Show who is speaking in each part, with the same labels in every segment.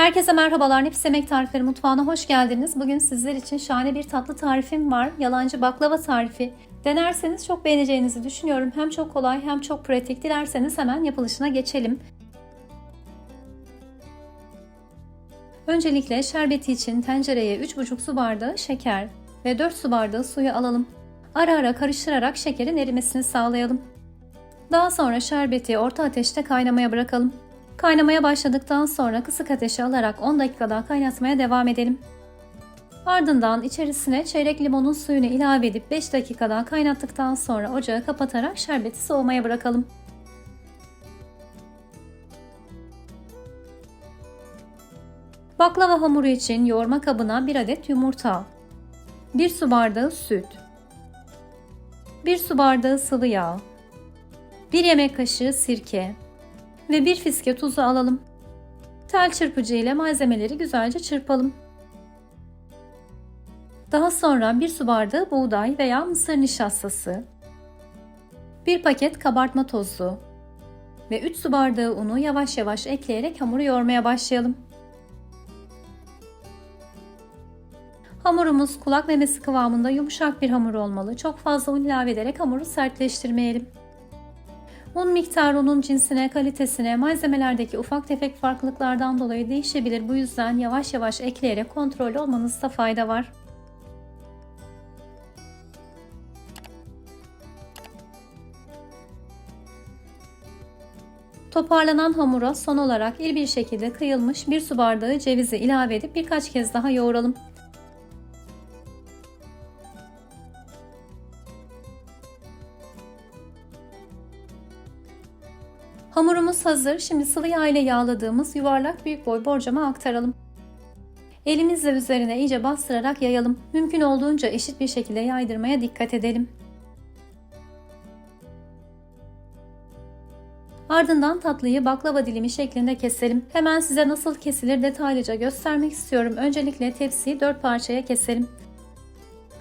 Speaker 1: Herkese merhabalar. Nefis Yemek Tarifleri Mutfağı'na hoş geldiniz. Bugün sizler için şahane bir tatlı tarifim var. Yalancı baklava tarifi. Denerseniz çok beğeneceğinizi düşünüyorum. Hem çok kolay hem çok pratik. Dilerseniz hemen yapılışına geçelim. Öncelikle şerbeti için tencereye 3,5 su bardağı şeker ve 4 su bardağı suyu alalım. Ara ara karıştırarak şekerin erimesini sağlayalım. Daha sonra şerbeti orta ateşte kaynamaya bırakalım. Kaynamaya başladıktan sonra kısık ateşe alarak 10 dakika daha kaynatmaya devam edelim. Ardından içerisine çeyrek limonun suyunu ilave edip 5 dakika daha kaynattıktan sonra ocağı kapatarak şerbeti soğumaya bırakalım. Baklava hamuru için yoğurma kabına 1 adet yumurta, 1 su bardağı süt, 1 su bardağı sıvı yağ, 1 yemek kaşığı sirke, ve bir fiske tuzu alalım. Tel çırpıcı ile malzemeleri güzelce çırpalım. Daha sonra bir su bardağı buğday veya mısır nişastası, bir paket kabartma tozu ve 3 su bardağı unu yavaş yavaş ekleyerek hamuru yoğurmaya başlayalım. Hamurumuz kulak memesi kıvamında yumuşak bir hamur olmalı. Çok fazla un ilave ederek hamuru sertleştirmeyelim. Un miktarı unun cinsine, kalitesine, malzemelerdeki ufak tefek farklılıklardan dolayı değişebilir. Bu yüzden yavaş yavaş ekleyerek kontrollü olmanızda fayda var. Toparlanan hamura son olarak iri bir şekilde kıyılmış bir su bardağı cevizi ilave edip birkaç kez daha yoğuralım. Hamurumuz hazır. Şimdi sıvı yağ ile yağladığımız yuvarlak büyük boy borcama aktaralım. Elimizle üzerine iyice bastırarak yayalım. Mümkün olduğunca eşit bir şekilde yaydırmaya dikkat edelim. Ardından tatlıyı baklava dilimi şeklinde keselim. Hemen size nasıl kesilir detaylıca göstermek istiyorum. Öncelikle tepsiyi 4 parçaya keselim.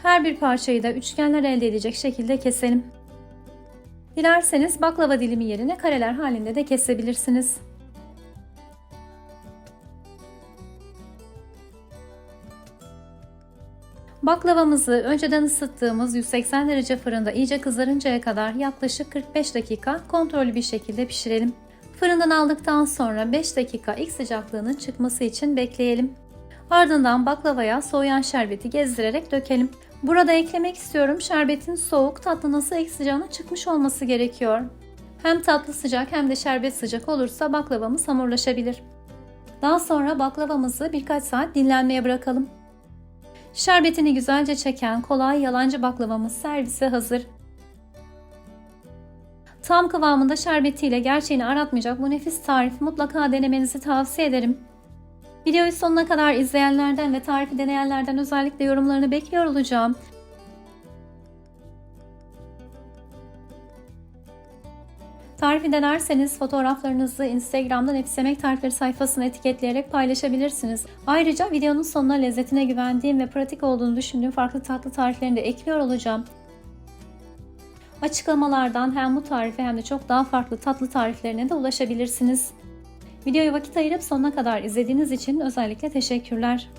Speaker 1: Her bir parçayı da üçgenler elde edecek şekilde keselim. Dilerseniz baklava dilimi yerine kareler halinde de kesebilirsiniz. Baklavamızı önceden ısıttığımız 180 derece fırında iyice kızarıncaya kadar yaklaşık 45 dakika kontrollü bir şekilde pişirelim. Fırından aldıktan sonra 5 dakika ilk sıcaklığının çıkması için bekleyelim. Ardından baklavaya soğuyan şerbeti gezdirerek dökelim. Burada eklemek istiyorum şerbetin soğuk tatlı nasıl ilk sıcağına çıkmış olması gerekiyor. Hem tatlı sıcak hem de şerbet sıcak olursa baklavamız hamurlaşabilir. Daha sonra baklavamızı birkaç saat dinlenmeye bırakalım. Şerbetini güzelce çeken kolay yalancı baklavamız servise hazır. Tam kıvamında şerbetiyle gerçeğini aratmayacak bu nefis tarifi mutlaka denemenizi tavsiye ederim. Videoyu sonuna kadar izleyenlerden ve tarifi deneyenlerden özellikle yorumlarını bekliyor olacağım. Tarifi denerseniz fotoğraflarınızı Instagram'da Nefis Tarifleri sayfasına etiketleyerek paylaşabilirsiniz. Ayrıca videonun sonuna lezzetine güvendiğim ve pratik olduğunu düşündüğüm farklı tatlı tariflerini de ekliyor olacağım. Açıklamalardan hem bu tarife hem de çok daha farklı tatlı tariflerine de ulaşabilirsiniz. Videoyu vakit ayırıp sonuna kadar izlediğiniz için özellikle teşekkürler.